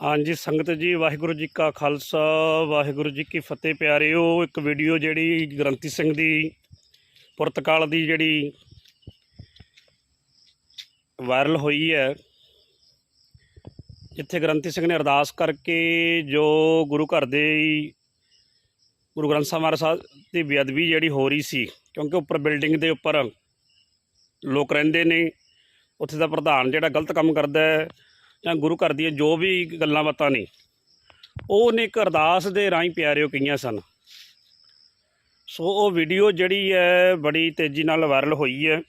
ਹਾਂਜੀ, ਸੰਗਤ ਜੀ, ਵਾਹਿਗੁਰੂ ਜੀ ਕਾ ਖਾਲਸਾ, ਵਾਹਿਗੁਰੂ ਜੀ ਕੀ ਫਤਿਹ ਪਿਆਰਿਓ। ਇੱਕ ਵੀਡੀਓ ਜਿਹੜੀ ਗ੍ਰੰਥੀ ਸਿੰਘ ਦੀ ਪੁਰਤਕਾਲ ਦੀ ਜਿਹੜੀ ਵਾਇਰਲ ਹੋਈ ਹੈ, ਜਿੱਥੇ ਗ੍ਰੰਥੀ ਸਿੰਘ ਨੇ ਅਰਦਾਸ ਕਰਕੇ ਜੋ ਗੁਰੂ ਘਰ ਦੇ ਗੁਰੂ ਗ੍ਰੰਥ ਸਾਹਿਬ ਮਹਾਰਾਜ ਸਾਹਿਬ ਦੀ ਬੇਅਦਬੀ ਜਿਹੜੀ ਹੋ ਰਹੀ ਸੀ, ਕਿਉਂਕਿ ਉੱਪਰ ਬਿਲਡਿੰਗ ਦੇ ਉੱਪਰ ਲੋਕ ਰਹਿੰਦੇ ਨੇ, ਉੱਥੇ ਦਾ ਪ੍ਰਧਾਨ ਜਿਹੜਾ ਗਲਤ ਕੰਮ ਕਰਦਾ ਹੈ ਜਾਂ ਗੁਰੂ ਘਰ ਦੀਆਂ ਜੋ ਵੀ ਗੱਲਾਂ ਬਾਤਾਂ ਨੇ, ਉਹ ਉਹਨੇ ਇੱਕ ਅਰਦਾਸ ਦੇ ਰਾਹੀਂ ਪਿਆਰਿਓ ਕਹੀਆਂ ਸਨ। ਸੋ ਉਹ ਵੀਡੀਓ ਜਿਹੜੀ ਹੈ ਬੜੀ ਤੇਜ਼ੀ ਨਾਲ ਵਾਇਰਲ ਹੋਈ ਹੈ।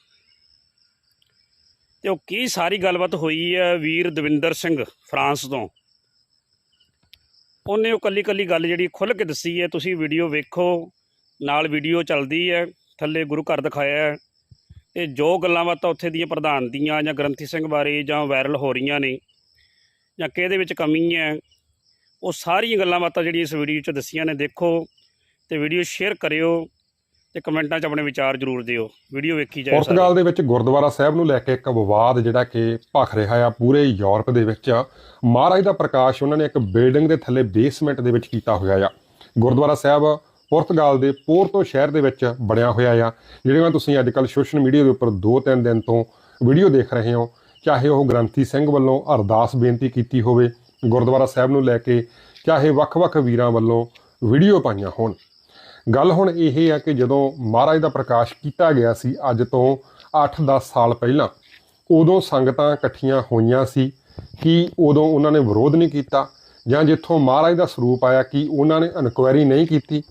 ਤੇ ਉਹ ਕੀ ਸਾਰੀ ਗੱਲਬਾਤ ਹੋਈ ਹੈ ਵੀਰ ਦਵਿੰਦਰ ਸਿੰਘ ਫਰਾਂਸ ਤੋਂ। ਉਹਨੇ ਉਹ ਕੱਲੀ ਕੱਲੀ ਗੱਲ ਜਿਹੜੀ ਖੁੱਲ੍ਹ ਕੇ ਦੱਸੀ ਹੈ, ਤੁਸੀਂ ਵੀਡੀਓ ਵੇਖੋ, ਨਾਲ ਵੀਡੀਓ ਚੱਲਦੀ ਹੈ, ਥੱਲੇ ਗੁਰੂ ਘਰ ਦਿਖਾਇਆ ਹੈ। ਤੇ ਜੋ ਗੱਲਾਂ ਬਾਤਾਂ ਉੱਥੇ ਦੀਆਂ ਪ੍ਰਧਾਨ ਦੀਆਂ ਜਾਂ ਗ੍ਰੰਥੀ ਸਿੰਘ ਬਾਰੇ ਜਾਂ ਵਾਇਰਲ ਹੋ ਰਹੀਆਂ ਨੇ ਜਾਂ ਕਿਹਦੇ ਵਿੱਚ ਕਮੀ ਹੈ, ਉਹ ਸਾਰੀਆਂ ਗੱਲਾਂ ਬਾਤਾਂ ਜਿਹੜੀਆਂ ਇਸ ਵੀਡੀਓ 'ਚ ਦੱਸੀਆਂ ਨੇ, ਦੇਖੋ ਤੇ ਵੀਡੀਓ ਸ਼ੇਅਰ ਕਰਿਓ ਤੇ ਕਮੈਂਟਾਂ 'ਚ ਆਪਣੇ ਵਿਚਾਰ ਜ਼ਰੂਰ ਦਿਓ। ਵੀਡੀਓ ਵੇਖੀ ਜਾਏ ਪੁਰਤਗਾਲ ਦੇ ਵਿੱਚ ਗੁਰਦੁਆਰਾ ਸਾਹਿਬ ਨੂੰ ਲੈ ਕੇ ਇੱਕ ਵਿਵਾਦ ਜਿਹੜਾ ਕਿ ਭਖ ਰਿਹਾ ਆ ਪੂਰੇ ਯੂਰਪ ਦੇ ਵਿੱਚ। ਮਹਾਰਾਜ ਦਾ ਪ੍ਰਕਾਸ਼ ਉਹਨਾਂ ਨੇ ਇੱਕ ਬਿਲਡਿੰਗ ਦੇ ਥੱਲੇ ਬੇਸਮੈਂਟ ਦੇ ਵਿੱਚ ਕੀਤਾ ਹੋਇਆ ਆ। ਗੁਰਦੁਆਰਾ ਸਾਹਿਬ ਪੁਰਤਗਾਲ ਦੇ ਪੋਰਟੋ ਸ਼ਹਿਰ ਦੇ ਵਿੱਚ ਬਣਿਆ ਹੋਇਆ ਆ। ਜਿਹੜੀਆਂ ਤੁਸੀਂ ਅੱਜ ਕੱਲ੍ਹ ਸੋਸ਼ਲ ਮੀਡੀਆ ਦੇ ਉੱਪਰ 2-3 ਦਿਨ ਤੋਂ ਵੀਡੀਓ ਦੇਖ ਰਹੇ ਹੋ ਚਾਹੇ ਉਹ ਗ੍ਰੰਥੀ ਸਿੰਘ ਵੱਲੋਂ ਅਰਦਾਸ ਬੇਨਤੀ ਕੀਤੀ ਹੋਵੇ, ਗੁਰਦੁਆਰਾ ਸਾਹਿਬ ਨੂੰ ਲੈ ਕੇ, ਚਾਹੇ ਵੱਖ-ਵੱਖ ਵੀਰਾਂ ਵੱਲੋਂ ਵੀਡੀਓ ਪਾਈਆਂ ਹੋਣ। ਗੱਲ ਹੁਣ ਇਹ ਹੈ ਕਿ ਜਦੋਂ ਮਹਾਰਾਜ ਦਾ ਪ੍ਰਕਾਸ਼ ਕੀਤਾ ਗਿਆ ਸੀ, ਅੱਜ ਤੋਂ 8-10 ਸਾਲ ਪਹਿਲਾਂ, ਉਦੋਂ ਸੰਗਤਾਂ ਇਕੱਠੀਆਂ ਹੋਈਆਂ ਸੀ ਕਿ ਉਦੋਂ ਉਹਨਾਂ ਨੇ ਵਿਰੋਧ ਨਹੀਂ ਕੀਤਾ ਜਾਂ ਜਿੱਥੋਂ ਮਹਾਰਾਜ ਦਾ ਸਰੂਪ ਆਇਆ ਕਿ ਉਹਨਾਂ ਨੇ ਇਨਕੁਆਇਰੀ ਨਹੀਂ ਕੀਤੀ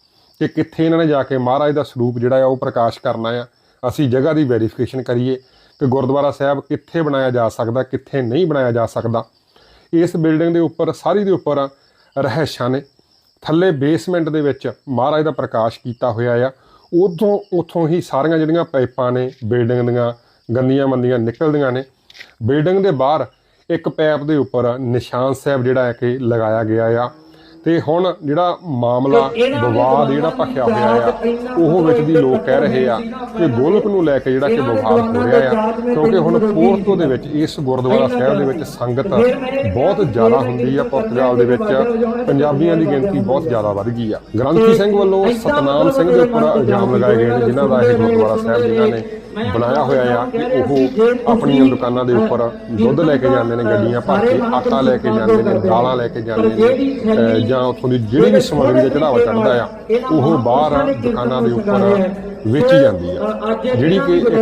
ਕਿ ਕਿੱਥੇ ਇਹਨਾਂ ਨੇ ਜਾ ਕੇ ਮਹਾਰਾਜ ਦਾ ਸਰੂਪ ਜਿਹੜਾ ਆ ਉਹ ਪ੍ਰਕਾਸ਼ ਕਰਨਾ ਆ ਅਸੀਂ ਜਗ੍ਹਾ ਦੀ ਵੈਰੀਫਿਕੇਸ਼ਨ ਕਰੀਏ। ਕਿ ਗੁਰਦੁਆਰਾ ਸਾਹਿਬ ਕਿੱਥੇ ਬਣਾਇਆ ਜਾ ਸਕਦਾ, ਕਿੱਥੇ ਨਹੀਂ ਬਣਾਇਆ ਜਾ ਸਕਦਾ। ਇਸ ਬਿਲਡਿੰਗ ਦੇ ਉੱਪਰ, ਸਾਰੀ ਦੇ ਉੱਪਰ ਰਹਿਸ਼ਾਂ ਨੇ। ਥੱਲੇ ਬੇਸਮੈਂਟ ਦੇ ਵਿੱਚ ਮਹਾਰਾਜ ਦਾ ਪ੍ਰਕਾਸ਼ ਕੀਤਾ ਹੋਇਆ ਆ। ਉਦੋਂ ਉਥੋਂ ਹੀ ਸਾਰੀਆਂ ਜਿਹੜੀਆਂ ਪਾਈਪਾਂ ਨੇ, ਬਿਲਡਿੰਗ ਦੀਆਂ, ਗੰਦੀਆਂ ਮੰਦੀਆਂ ਨਿਕਲਦੀਆਂ ਨੇ। ਬਿਲਡਿੰਗ ਦੇ ਬਾਹਰ ਇੱਕ ਪੈਪ ਦੇ ਉੱਪਰ ਨਿਸ਼ਾਨ ਸਾਹਿਬ ਜਿਹੜਾ ਹੈ ਕਿ ਲਗਾਇਆ ਗਿਆ ਆ। ਤੇ ਹੁਣ ਜਿਹੜਾ ਮਾਮਲਾ ਵਿਵਾਦ ਜਿਹੜਾ ਭਖਿਆ ਹੋਇਆ ਆ ਉਹ ਵਿੱਚ ਦੀ ਲੋਕ ਕਹਿ ਰਹੇ ਆ ਕਿ ਗੋਲਕ ਨੂੰ ਲੈ ਕੇ ਜਿਹੜਾ ਕਿ ਵਿਵਾਦ ਹੋ ਰਿਹਾ ਆ ਕਿਉਂਕਿ ਹੁਣ ਪੋਰਟੋ ਦੇ ਵਿੱਚ ਇਸ ਗੁਰਦੁਆਰਾ ਸਾਹਿਬ ਦੇ ਵਿੱਚ ਸੰਗਤ ਬਹੁਤ ਜ਼ਿਆਦਾ ਹੁੰਦੀ ਆ ਪੁਰਤਗਾਲ ਦੇ ਵਿੱਚ ਪੰਜਾਬੀਆਂ ਦੀ ਗਿਣਤੀ ਬਹੁਤ ਜ਼ਿਆਦਾ ਵੱਧ ਗਈ ਆ। ਗ੍ਰੰਥੀ ਸਿੰਘ ਵੱਲੋਂ ਸਤਨਾਮ ਸਿੰਘ ਦੇ ਉੱਪਰ ਇਲਜ਼ਾਮ ਲਗਾਏ ਗਏ ਨੇ ਜਿਨ੍ਹਾਂ ਦਾ ਇਹ ਗੁਰਦੁਆਰਾ ਸਾਹਿਬ ਜਿਨ੍ਹਾਂ ਨੇ ਬਣਾਇਆ ਹੋਇਆ ਆ ਕਿ ਉਹ ਆਪਣੀਆਂ ਦੁਕਾਨਾਂ ਦੇ ਉੱਪਰ ਦੁੱਧ ਲੈ ਕੇ ਜਾਂਦੇ ਨੇ ਗੱਡੀਆਂ ਭਰ ਕੇ ਆਟਾ ਲੈ ਕੇ ਜਾਂਦੇ ਨੇ ਦਾਲਾਂ ਲੈ ਕੇ ਜਾਂਦੇ ਨੇ ਜਾਂ ਉੱਥੋਂ ਦੀ ਜਿਹੜੀ ਵੀ ਸਮੱਗਰੀ ਦਾ ਚੜਾਵਾ ਚੜਦਾ ਆ, ਉਹ ਬਾਹਰ ਦੁਕਾਨਾਂ ਦੇ ਉੱਪਰ ਵੇਚੀ ਜਾਂਦੀ ਆ। ਜਿਹੜੀ ਕਿ ਇੱਕ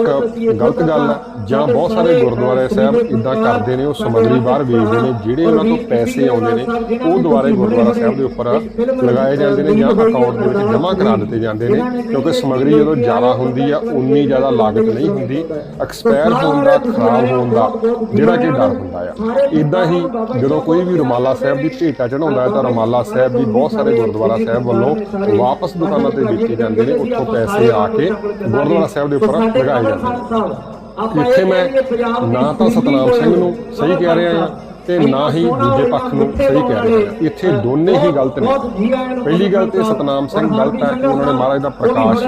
ਗਲਤ ਗੱਲ ਆ, ਜਾਂ ਬਹੁਤ ਸਾਰੇ ਗੁਰਦੁਆਰੇ ਸਾਹਿਬ ਇਦਾਂ ਕਰਦੇ ਨੇ, ਉਹ ਸਮੱਗਰੀ ਬਾਹਰ ਵੇਚਦੇ ਨੇ, ਜਿਹੜੇ ਉਹਨਾਂ ਤੋਂ ਪੈਸੇ ਆਉਂਦੇ ਨੇ, ਉਹ ਦੁਆਰੇ ਗੁਰਦੁਆਰਾ ਸਾਹਿਬ ਦੇ ਉੱਪਰ ਲਗਾਏ ਜਾਂਦੇ ਨੇ ਜਾਂ ਅਕਾਊਂਟ ਦੇ ਵਿੱਚ ਜਮ੍ਹਾਂ ਕਰਾ ਦਿੱਤੇ ਜਾਂਦੇ ਨੇ, ਕਿਉਂਕਿ ਸਮੱਗਰੀ ਜਦੋਂ ਜ਼ਿਆਦਾ ਹੁੰਦੀ ਆ, ਉਨੀ ਜ਼ਿਆਦਾ ਲਾਗਤ ਨਹੀਂ ਹੁੰਦੀ, ਐਕਸਪਾਇਰ ਹੋਣ ਦਾ, ਖਰਾਬ ਹੋਣ ਦਾ, ਜਿਹੜਾ ਕਿ ਡਰ ਹੁੰਦਾ ਆ। ਇਦਾਂ ਹੀ ਜਦੋਂ ਕੋਈ ਵੀ ਰੁਮਾਲਾ ਸਾਹਿਬ ਦੀ ਭੇਟਾ ਚੜਾਉਂਦਾ ਹੈ ਤਾਂ ਰੁਮਾਲਾ ਸਾਹਿਬ ਵੀ ਬਹੁਤ ਸਾਰੇ ਗੁਰਦੁਆਰਾ ਸਾਹਿਬ ਵੱਲੋਂ ਵਾਪਸ ਦੁਕਾਨਾਂ ਤੇ ਵੇਚੇ ਜਾਂਦੇ ਨੇ, ਉੱਥੋਂ ਪੈਸੇ ਆ ਕੇ ਗੁਰਦੁਆਰਾ ਸਾਹਿਬ ਦੇ ਉੱਪਰ ਲਗਾਏ ਜਾਂਦੇ ਨੇ। ਇੱਥੇ ਮੈਂ ਨਾ ਤਾਂ ਸਤਨਾਮ ਸਿੰਘ ਨੂੰ ਸਹੀ ਕਹਿ ਰਿਹਾ ਹਾਂ ਤੇ ਨਾ ਹੀ ਦੂਜੇ ਪੱਖ ਨੂੰ ਸਹੀ ਕਹਿ ਰਿਹਾ ਹਾਂ। ਇੱਥੇ ਦੋਨੇ ਹੀ ਗਲਤ ਨੇ। ਪਹਿਲੀ ਗੱਲ ਤੇ ਸਤਨਾਮ ਸਿੰਘ ਗਲਤ ਹੈ ਕਿ ਉਹਨਾਂ ਨੇ ਮਹਾਰਾਜ ਦਾ ਪ੍ਰਕਾਸ਼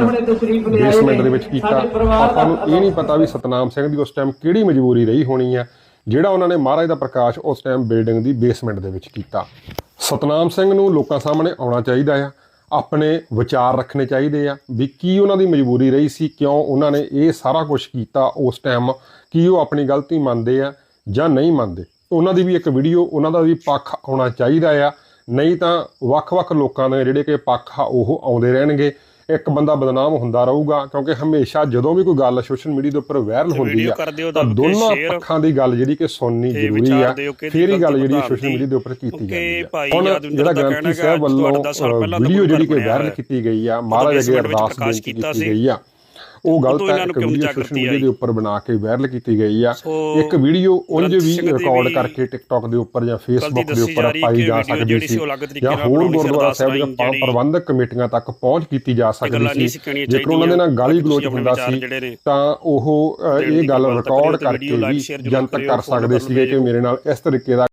ਬੇਸਮੈਂਟ ਦੇ ਵਿੱਚ ਕੀਤਾ। ਆਪਾਂ ਨੂੰ ਇਹ ਨਹੀਂ ਪਤਾ ਵੀ ਸਤਨਾਮ ਸਿੰਘ ਦੀ ਉਸ ਟਾਈਮ ਕਿਹੜੀ ਮਜਬੂਰੀ ਰਹੀ ਹੋਣੀ ਹੈ ਜਿਹੜਾ ਉਹਨਾਂ ਨੇ ਮਹਾਰਾਜ ਦਾ ਪ੍ਰਕਾਸ਼ ਉਸ ਟਾਈਮ ਬਿਲਡਿੰਗ ਦੀ ਬੇਸਮੈਂਟ ਦੇ ਵਿੱਚ ਕੀਤਾ। ਸਤਨਾਮ ਸਿੰਘ ਨੂੰ ਲੋਕਾਂ ਸਾਹਮਣੇ ਆਉਣਾ ਚਾਹੀਦਾ ਆ। ਆਪਣੇ ਵਿਚਾਰ ਰੱਖਣੇ ਚਾਹੀਦੇ ਆ ਵੀ ਕੀ ਉਹਨਾਂ ਦੀ ਮਜਬੂਰੀ ਰਹੀ ਸੀ, ਕਿਉਂ ਉਹਨਾਂ ਨੇ ਇਹ ਸਾਰਾ ਕੁਝ ਕੀਤਾ ਉਸ ਟਾਈਮ ਕੀ ਉਹ ਆਪਣੀ ਗਲਤੀ ਮੰਨਦੇ ਆ ਜਾਂ ਨਹੀਂ ਮੰਨਦੇ। ਉਹਨਾਂ ਦੀ ਵੀ ਇੱਕ ਵੀਡੀਓ ਉਹਨਾਂ ਦਾ ਵੀ ਪੱਖ ਆਉਣਾ ਚਾਹੀਦਾ ਆ। ਨਹੀਂ ਤਾਂ ਵੱਖ-ਵੱਖ ਲੋਕਾਂ ਦੇ ਜਿਹੜੇ ਕਿ ਪੱਖ ਆ ਉਹ ਆਉਂਦੇ ਰਹਿਣਗੇ। ਇੱਕ ਬੰਦਾ ਬਦਨਾਮ ਹੁੰਦਾ ਰਹੂਗਾ ਕਿਉਂਕਿ ਹਮੇਸ਼ਾ ਜਦੋਂ ਵੀ ਕੋਈ ਗੱਲ ਸੋਸ਼ਲ ਮੀਡੀਆ ਦੇ ਉੱਪਰ ਵਾਇਰਲ ਹੁੰਦੀ ਆ ਦਿਓ ਤਾਂ ਦੋਨਾਂ ਪੱਖਾਂ ਦੀ ਗੱਲ ਜਿਹੜੀ ਕਿ ਸੁਣਨੀ ਜ਼ਰੂਰੀ ਆ ਫੇਰ ਹੀ ਗੱਲ ਜਿਹੜੀ ਸੋਸ਼ਲ। ਮੀਡੀਆ ਦੇ ਉੱਪਰ ਕੀਤੀ ਜਾਂਦੀ ਹੈ ਭਾਈ ਹੁਣ ਜਿਹੜਾ ਗ੍ਰੰਥੀ ਹੈ ਸਾਹਿਬ ਵੱਲੋਂ ਵੀਡੀਓ ਜਿਹੜੀ ਕਿ ਵਾਇਰਲ ਕੀਤੀ ਗਈ ਆ ਮਹਾਰਾਜ ਅੱਗੇ ਅਰਦਾਸ ਕੀਤਾ। ਗਈ ਆ ਉਹ ਗਲਤ ਹੈ ਇੱਕ ਵੀਡੀਓ ਸੋਸ਼ਲ ਮੀਡੀਆ? ਦੇ ਉੱਪਰ ਬਣਾ ਕੇ ਵਾਇਰਲ ਕੀਤੀ ਗਈ ਆ ਇੱਕ ਵੀਡੀਓ ਉਂਝ ਵੀ ਰਿਕਾਰਡ ਕਰਕੇ ਟਿਕਟੌਕ ਦੇ ਉੱਪਰ ਜਾਂ ਫੇਸਬੁੱਕ ਦੇ ਉੱਪਰ ਪਾਈ ਜਾ ਸਕਦੀ ਸੀ ਜਾਂ ਹੋਰ ਗੁਰਦੁਆਰਾ ਸਾਹਿਬ ਦੀਆਂ ਪ੍ਰਬੰਧਕ ਕਮੇਟੀਆਂ ਤੱਕ ਪਹੁੰਚ ਕੀਤੀ ਜਾ ਸਕਦੀ ਸੀ ਜੇਕਰ ਉਹਨਾਂ ਦੇ ਨਾਲ ਗਾਲੀ ਗਲੋਚ ਹੁੰਦਾ ਸੀ ਤਾਂ ਉਹ ਇਹ ਗੱਲ ਰਿਕਾਰਡ ਕਰਕੇ ਵੀ ਜਨਤਕ ਕਰ ਸਕਦੇ ਸੀਗੇ ਕਿ। ਮੇਰੇ ਨਾਲ ਇਸ ਤਰੀਕੇ ਦਾ